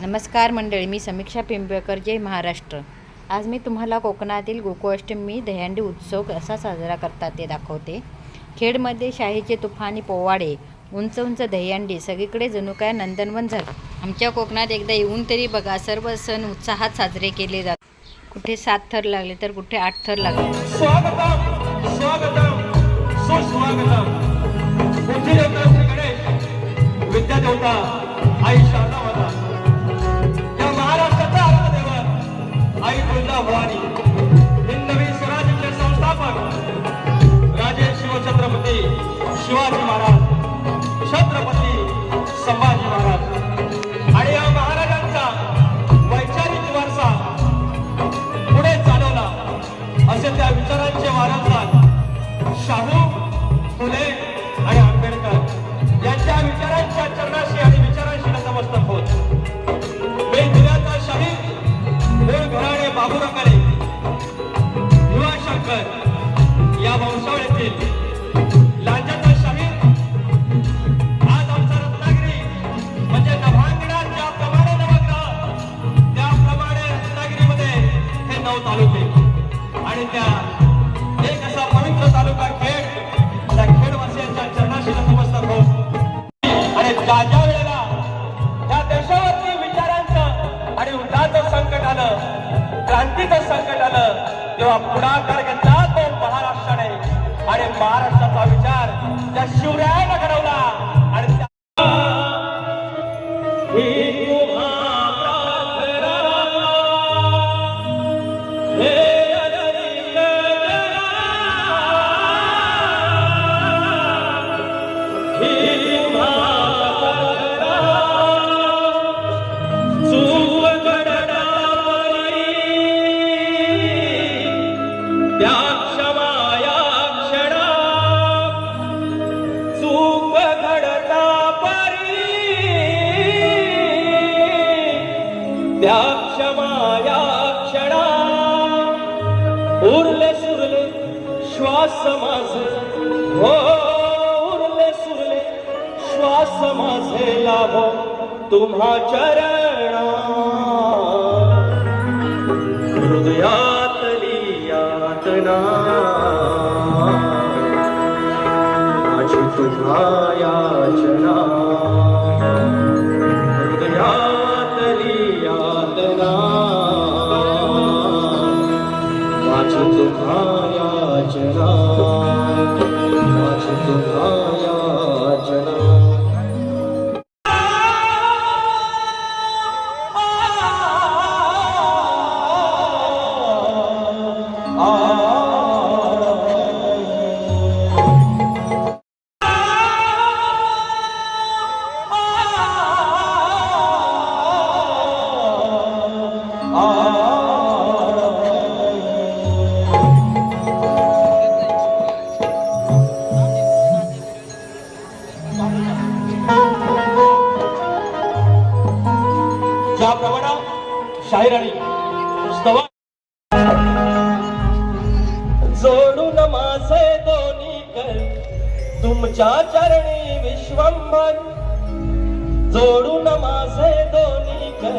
नमस्कार मंडळी मी समीक्षा पिंपळकर जय महाराष्ट्र. आज मी तुम्हाला कोकणातील गोकुळाष्टमी दहीहंडी उत्सव कसा साजरा करतात ते दाखवते. खेडमध्ये शाहीचे तुफानी पोवाडे उंच उंच दहीहंडी सगळीकडे जणू काय नंदनवन झालं. आमच्या कोकणात एकदा येऊन तरी बघा सर्व सण उत्साहात साजरे केले जातात. कुठे सात थर लागले तर कुठे आठ थर लागले. स्वागतम स्वागतम देवता आई तालुके. आणि त्या एक असा पवित्र तालुका खेड त्या खेडवासियांच्या चरणाशी नतमस्तक होत आणि ज्या ज्या वेळेला त्या देशावरती विचारांचं आणि उदाचं संकट आलं क्रांतीचं संकट आलं तेव्हा पुढाकार घेतला तो महाराष्ट्राने. आणि महाराष्ट्राचा विचार त्या शिवरायानं घडवला. त्या क्षमाया क्षणा उरले सुरले श्वास माझे। हो उरले सुरले श्वास माझे लाभो। तुम्हा चरण शाहीर जोडून माझे दोन्ही कर तुमच्या चरणी विश्वंभर. जोडून माझे दोन्ही कर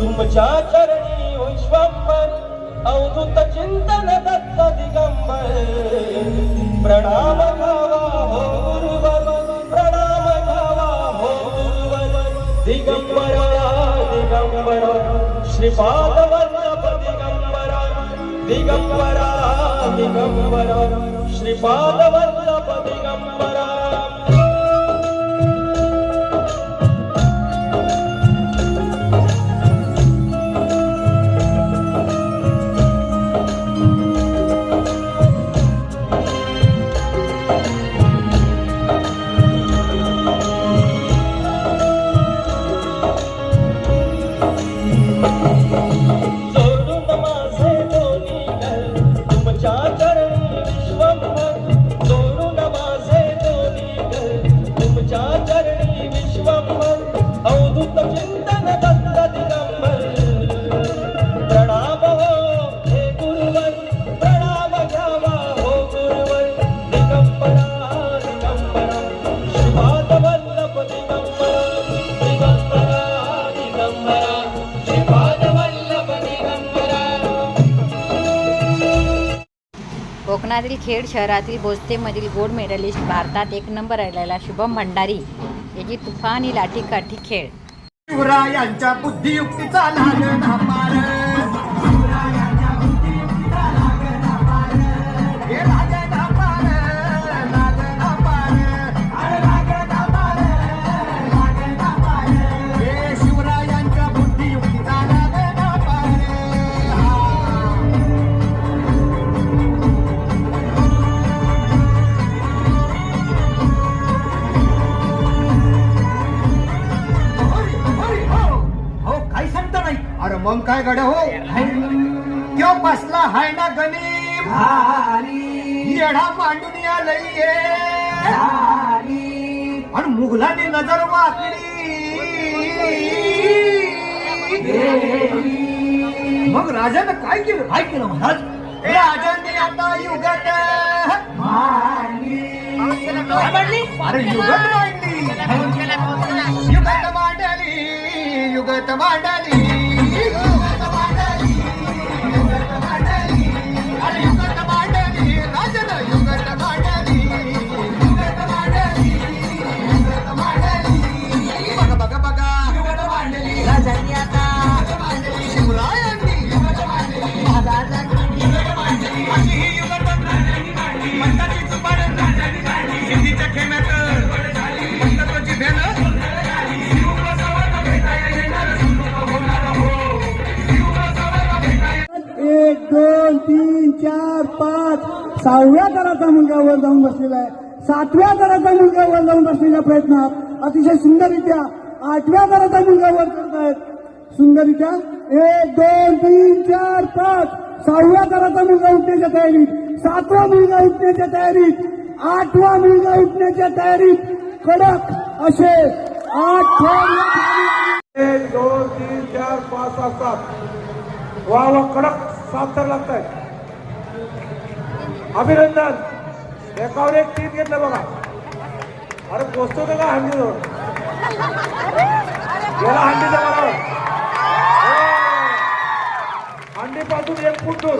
तुमच्या चरणी विश्वंभर. अवधूत चिंतन दत्त दिगंबर. प्रणाम घावा हो प्रणाम घावा हो गुरुवर दिगंबरा. श्रीपादवर्तपतिगम्बरा दिगम्बरा दिगम्बरा। श्रीपादवल्लभदिगम्बरा। कोकणातील खेड शहरातील बोस्तेमधील गोल्ड मेडलिस्ट भारतात एक नंबर राहिलेला शुभम भंडारी याची तुफानी लाठीकाठी खेळ. शिवरायांच्या बुद्धियुक्तीचा काय गड्या हो त्यो बसला हाय ना गणित? येढा मांडून या. लई आणि? मुघलांनी नजर वाकली. मग राजानं काय केलं? काय केलं महाराज. राजाने आता युगत अरे युगत मांडली युगत मांडली युगत मांडली. दोन तीन चार पाच. सहाव्या दराचा मुलगा वर जाऊन बसलेला आहे. सातव्या दराचा मुलगा वर जाऊन बसलेल्या प्रयत्नात अतिशय सुंदररित्या आठव्या दराचा मुलगा वर करतायत सुंदररित्या एक दोन तीन चार पाच. सहाव्या दराचा मुलगा उठण्याच्या तयारीत. सातवा मुलगा उठण्याच्या तयारीत. आठवा मुलगा उठण्याच्या तयारीत. कडक असे आठ एक दोन तीन चार पाच असतात. वा वा कडक. सात तर लागत आहेत अभिनंदन. एकावर एक तीन घेतलं बघा. अरे पोचतो का हंडीजवळ? गेला हंडीच्या बरोबर हो. हंडी पासून एक फूट दूर.